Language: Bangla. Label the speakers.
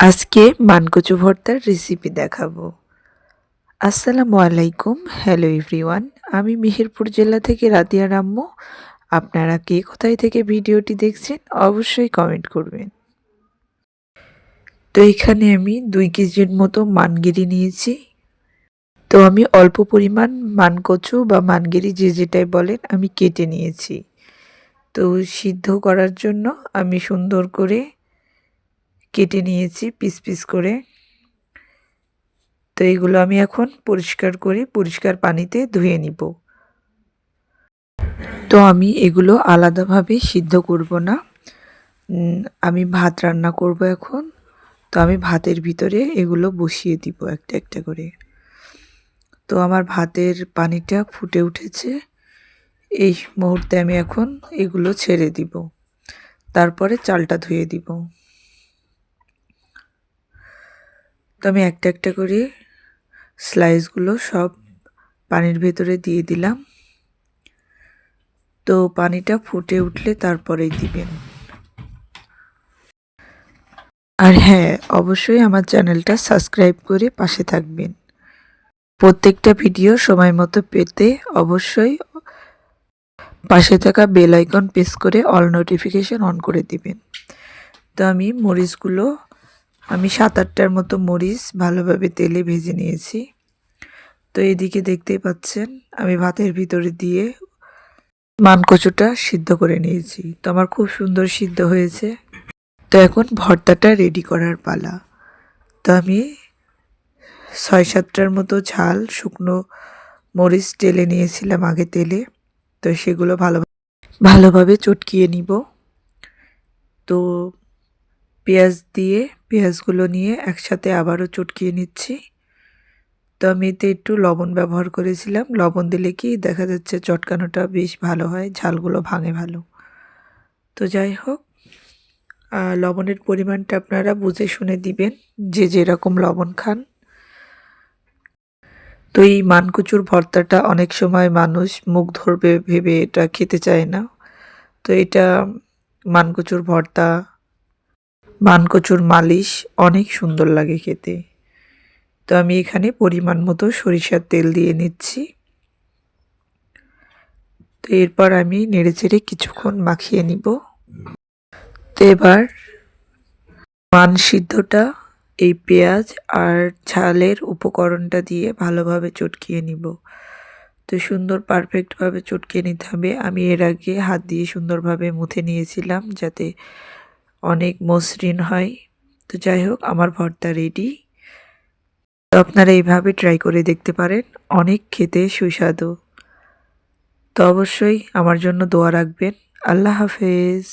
Speaker 1: আজকে মানকচু ভর্তার রেসিপি দেখাবো। আসসালামু আলাইকুম হ্যালো এভরিওয়ান আমি মেহেরপুর জেলা থেকে রাতিয়া রাম্মু। আপনারা কে কোথায় থেকে ভিডিওটি দেখছেন, অবশ্যই কমেন্ট করবেন। তো এখানে আমি দুই কেজির মতো মানগিরি নিয়েছি। তো আমি অল্প পরিমাণ মানকচু বা মানগিরি যে যেটাই বলেন আমি কেটে নিয়েছি। তো সিদ্ধ করার জন্য আমি সুন্দর করে কেটে নিয়েছি পিস পিস করে। তো এগুলো আমি এখন পরিষ্কার করে পরিষ্কার পানিতে ধুয়ে নিব। তো আমি এগুলো আলাদাভাবে সিদ্ধ করব না। আমি ভাত রান্না করব এখন। তো আমি ভাতের ভিতরে এগুলো বসিয়ে দিব একটা একটা করে। তো আমার ভাতের পানিটা ফুটে উঠেছে। এই মুহূর্তে আমি এখন এগুলো ছেড়ে দিব। তারপরে চালটা ধুয়ে দিব। তো আমি একটা একটা করে স্লাইসগুলো সব পানির ভেতরে দিয়ে দিলাম। তো পানিটা ফুটে উঠলে তারপরেই দিবেন। আর হ্যাঁ অবশ্যই আমার চ্যানেলটা সাবস্ক্রাইব করে পাশে থাকবেন। প্রত্যেকটা ভিডিও সময় মতো পেতে অবশ্যই পাশে থাকা বেল আইকন প্রেস করে অল নোটিফিকেশন অন করে দিবেন। তো আমি মরিচগুলো আমি সাত আটটার মতো মরিচ ভালোভাবে তেলে ভেজে নিয়েছি। তো এদিকে দেখতেই পাচ্ছেন, আমি ভাতের ভিতরে দিয়ে মানকচুটা সিদ্ধ করে নিয়েছি। তো আমার খুব সুন্দর সিদ্ধ হয়েছে। তো এখন ভর্তাটা রেডি করার পালা। তো আমি ছয় সাতটার মতো ঝাল শুকনো মরিচ টেলে নিয়েছিলাম আগে তেলে। তো সেগুলো ভালো ভালোভাবে চটকিয়ে নিব। তো পেঁয়াজ দিয়ে পেঁয়াজগুলো নিয়ে একসাথে আবারও চটকিয়ে নিচ্ছি। তো আমি এতে একটু লবণ ব্যবহার করেছিলাম। লবণ দিলে কি দেখা যাচ্ছে চটকানোটা বেশ ভালো হয়, ঝালগুলো ভাঙে ভালো। তো যাই হোক লবণের পরিমাণটা আপনারা বুঝে শুনে দিবেন যে যেরকম লবণ খান। তো এই মানকুচুর ভর্তাটা অনেক সময় মানুষ মুখ ধরবে, ভেবে এটা খেতে চায় না। তো এটা মানকুচুর ভর্তা মানকচুর মালিশ অনেক সুন্দর লাগে খেতে। তো আমি এখানে পরিমাণ মতো সরিষার তেল দিয়ে নিচ্ছি। তো এরপর আমি নেড়ে চেড়ে কিছুক্ষণ মাখিয়ে নিব। তো এবার মান সিদ্ধটা এই পেঁয়াজ আর ঝালের উপকরণটা দিয়ে ভালোভাবে চটকিয়ে নিব। তো সুন্দর পারফেক্টভাবে চটকিয়ে নিতে হবে। আমি এর আগে হাত দিয়ে সুন্দরভাবে মুথে নিয়েছিলাম যাতে অনেক মসৃণ হয়। তো যাই হোক, আমার ভর্তা রেডি তো আপনারা এইভাবে ট্রাই করে দেখতে পারেন, অনেক খেতে সুস্বাদু। তো অবশ্যই আমার জন্য দোয়া রাখবেন। আল্লাহ হাফেজ।